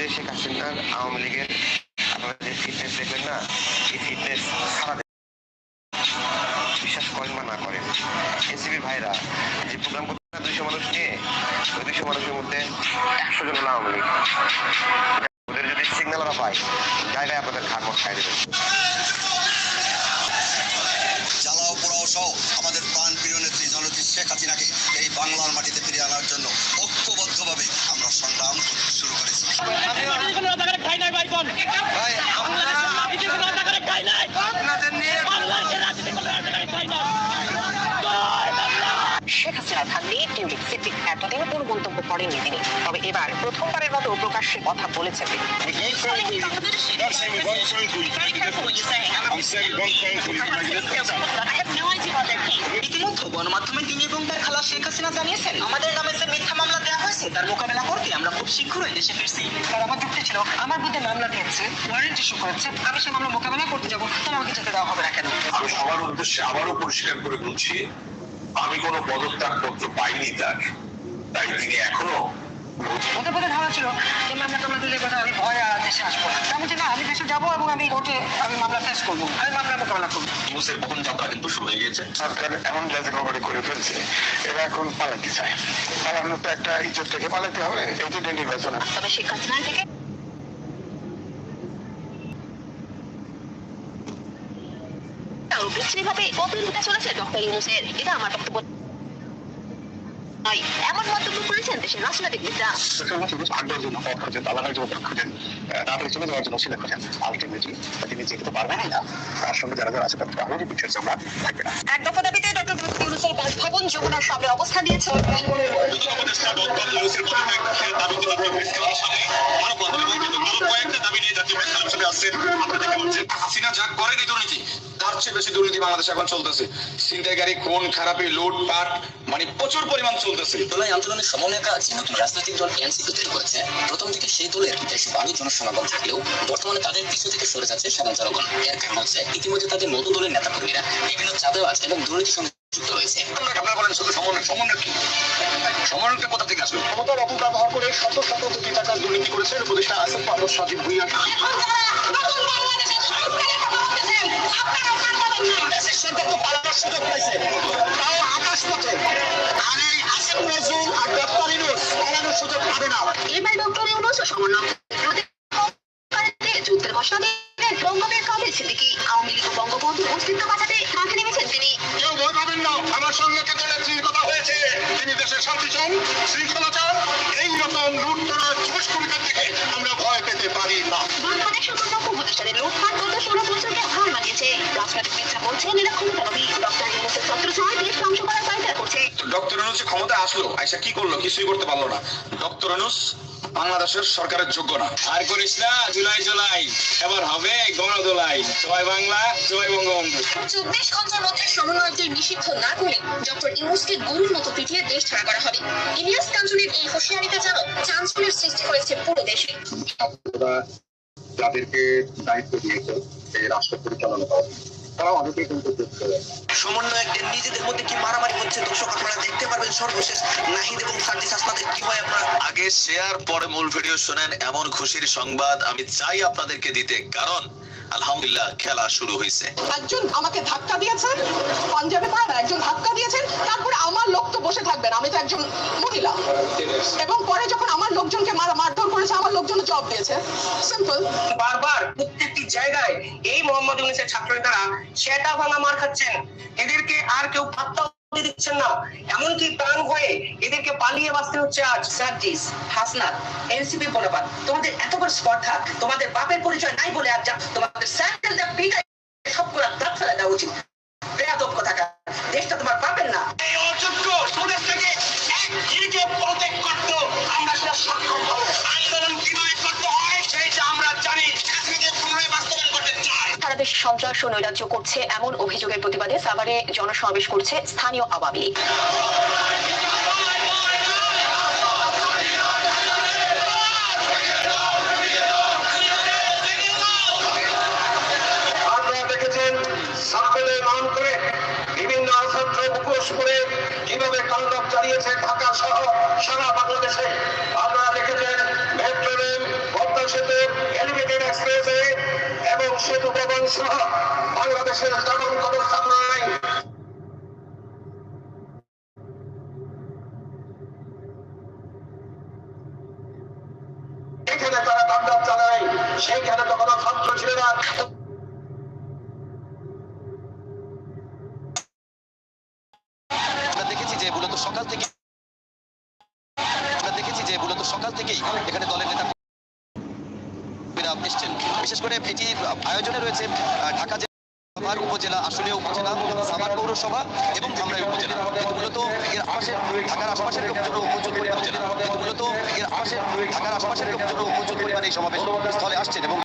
যে শেখ হাসিনার আওয়ামী লীগের আপনারা যে ফিটনেস দেখলেন না? এই ফিটনেস সারা বিশ্বাস করেন বা না করেন এনসিপির ভাইরা যে প্রোগ্রাম করতে দুইশো মানুষ নিয়ে, ওই দুইশো মানুষের মধ্যে একশো জন আওয়ামী লীগ। ওদের যদি সিগন্যাল ওরা পায়, জায়গায় আপনাদের ঘাট মত খাই দেবে। জ্বালাও, পোড়াও সহ আমাদের প্রাণ প্রিয় নেত্রী জননেত্রী শেখ হাসিনাকে এই বাংলার মাটিতে ফিরিয়ে আনার জন্য ঐক্যবদ্ধভাবে আমরা সংগ্রাম শুরু করেছি। বাংলা। শেখ হাসিনা থাকলে টিউলিপ সিদ্দিক এতদিন কোনো মন্তব্য করেননি তিনি। তবে এবার প্রথমবারের মতো প্রকাশ্যে কথা বলেছেন তিনি। গণমাধ্যমে তিনি এবং তার খালা শেখ হাসিনা জানিয়েছেন আমাদের নামে যে মিথ্যা মামলা দেওয়া হয়েছে তার মোকাবেলা করতে আমরা খুব শীঘ্রই দেশে ফিরছি। আর আমার যুক্তি ছিল আমার বিরুদ্ধে মামলা দিয়েছে ওয়ারেন্ট ইস্যু করেছে আমি সেই মামলা মোকাবেলা করতে যাব তাহলে আমাকে যেতে দেওয়া হবে না কেন? আমি সবার উদ্দেশ্যে আবারও পরিষ্কার করে বলছি আমি কোনো পদত্যাগ পত্র পাইনি তার। তাই তিনি এখনও ছিল। যে মামলা টামলা দিলে বোধহয় আমি ভয় আর দেশে আসব না। আমি না আমি দেশে যাব এবং আমি কোর্টে আমি মামলা ফেস করব। আমি মামলা মোকাবেলা করব। নিউজের প্রথম যাত্রা কিন্তু শুরু হয়ে গেছে সরকার এমন লেজে কভারি করে ফেলছে এরা এখন পালাতে চায়। পালানো তো একটা ইজ্জত থেকে পালাতে হবে এই তো নির্বাচন তবে শেখ হাসিনা থেকে বিচ্ছিন্নভাবে কপিল চলেছে ডক্টর ইউনুসের। এটা আমার বক্তব্য। নয় এমন মন্তব্য করেছেন দেশের রাজনৈতিক নেতা ভাগ্যের জন্য পথ খোঁজেন তালাকের জন্য পথ খোঁজেন তাড়াতাড়ি চলে যাওয়ার জন্য ছেলে খোঁজেন। আলটিমেটলি তিনি যেতে পারবেনই না। তার সঙ্গে যারা যারা আছে তাদের কারোরই পিছিয়ে আমরা থাকবে না। এক দফা দাবিতে ডক্টর ইউনুসের বাসভবন যমুনার সামনে অবস্থান নিয়েছে। হাসিনা যা করেন এই দুর্নীতি তার চেয়ে বেশি দুর্নীতি বাংলাদেশে এখন চলতেছে। ছিনতাইকারী খুন খারাপি লুটপাট মানে প্রচুর পরিমাণ চলতেছে। জুলাই আন্দোলনের সমন্বয় কাজ নতুন রাজনৈতিক দল এনসিপি তৈরি করেছে। প্রথম দিকে সেই দলের দেশ বাণী জনসমাগম থাকলেও বর্তমানে তাদের পিছু থেকে সরে যাচ্ছে সাধারণ জনগণ। এর কারণ হচ্ছে ইতিমধ্যে তাদের নতুন দলের নেতাকর্মীরা বিভিন্ন চাঁদাবাজ এবং দুর্নীতির সঙ্গে যুক্ত রয়েছে আপনারা বলেন শুধু সমন্বয় সমন্বয় কি? সমন্বয়টা কোথা থেকে আসলো? ক্ষমতার অপব্যবহার করে শত শত কোটি টাকা দুর্নীতি করেছেন উপদেষ্টা আসিফ মাহমুদ সাজিদ ভুইয়া সুযোগ পাইছে। তাও আকাশ পথে। আর এই আসিফ নজরুল আর ডক্টর ইউনুস পালানোর সুযোগ পাবে না। এবার ডক্টর ইউনুস সমন্বয় যুদ্ধের ঘোষণা দিলেন বঙ্গবীর কাদের সিদ্দিকি আওয়ামী লীগ বঙ্গবন্ধুর অস্তিত্ব বাঁচাতে মাঠে নেমেছেন তিনি? কেউ ভয় পাবেন না। আমার সঙ্গে নেত্রীর কথা হয়েছে। তিনি দেশের শান্তি চান শৃঙ্খলা চান। এই রকম লুটতরা দুষ্কৃতির থেকে আমরা ভয় পেতে পারি না। লুটপাট ক্ষমতা আসলো আইসা কি করল কিছুই করতে পারল না। ডক্টর ইউনুস বাংলাদেশের সরকারের যোগ্য না। আর করিস না জুলাই জুলাই এবার হবে গণদোলাই। জয় বাংলা জয় বঙ্গবন্ধু। চব্বিশ ঘণ্টার মধ্যে সমন্বয়কদের নিষিদ্ধ না করে ডক্টর ইউনুসকে গরুর মতো পিটিয়ে দেশ ছাড়া করা হবে। ইলিয়াস কাঞ্চনের এই হুঁশিয়ারিটা যেন চাঞ্চল্যের সৃষ্টি করেছে পুরো দেশে। যাদেরকে দায়িত্ব দিয়েছে এই রাষ্ট্র পরিচালনা করা তারা অনেকেই কিন্তু যুক্ত সমন্বয়কদের নিজেদের মধ্যে কি মারামারি হচ্ছে দর্শক আপনারা দেখতে পারবেন সর্বশেষ নাহিদ এবং সার্জিস আসনাদের কি হয় আপনারা? আগে শেয়ার পরে মূল ভিডিও শুনেন এমন খুশির সংবাদ আমি চাই আপনাদেরকে দিতে কারণ আলহামদুলিল্লাহ খেলা শুরু হয়েছে। একজন আমাকে ধাক্কা দিয়েছেন পাঞ্জাবে পায় একজন ধাক্কা দিয়েছেন তারপরে আমার লোক তো বসে থাকবেন আমি তো একজন মহিলা। এবং পরে যখন আমার লোকজনকে মারধর করেছে আমার লোকজন জব দিয়েছে। সিম্পল বারবার। প্রত্যেকটি জায়গায় এই মোহাম্মদ ইউনুসের ছাত্র নেতারা সেটা ভাঙা মার খাচ্ছেন। এদেরকে আর কেউ পাত্তা দিচ্ছেন না। এমনকি প্রাণ ভয়ে এদেরকে পালিয়ে বাঁচতে হচ্ছে আজ সার্জিস হাসনাত এনসিপি বলবান তোমাদের এত বড় স্পর্ধা, তোমাদের বাপের পরিচয় নাই বলে আজ তোমাদের স্যান্ডেল যা পিটাই চাই সারা দেশে সন্ত্রাস ও নৈরাজ্য করছে এমন অভিযোগের প্রতিবাদে সাভারে জনসমাবেশ করছে স্থানীয় আওয়ামী লীগ। কীভাবে তাণ্ডব চালিয়েছে ঢাকা সহ সারা বাংলাদেশে। আপনারা সহ বাংলাদেশের ব্যবস্থা নাই এখানে তারা চালায়, সেইখানে তো কোনো ছাত্র ছিল না। দেখেছি যে মূলত সকাল থেকে দেখেছি যে মূলত সকাল থেকেই এখানে দলের নেতা এসছেন। বিশেষ করে এটি আয়োজনে রয়েছে ঢাকা উপজেলা আসলে উপজেলা, সাভার পৌরসভা এবং ধামরাই উপজেলা। কিন্তু মূলত এর আশে ঢাকার আশপাশের লোকজন প্রচুর পরিমাণ। উপজেলা মূলত এর আশে ঢাকার আশপাশের লোকজন প্রচুর পরিমাণে এই সমাবেশ স্থলে আসছেন এবং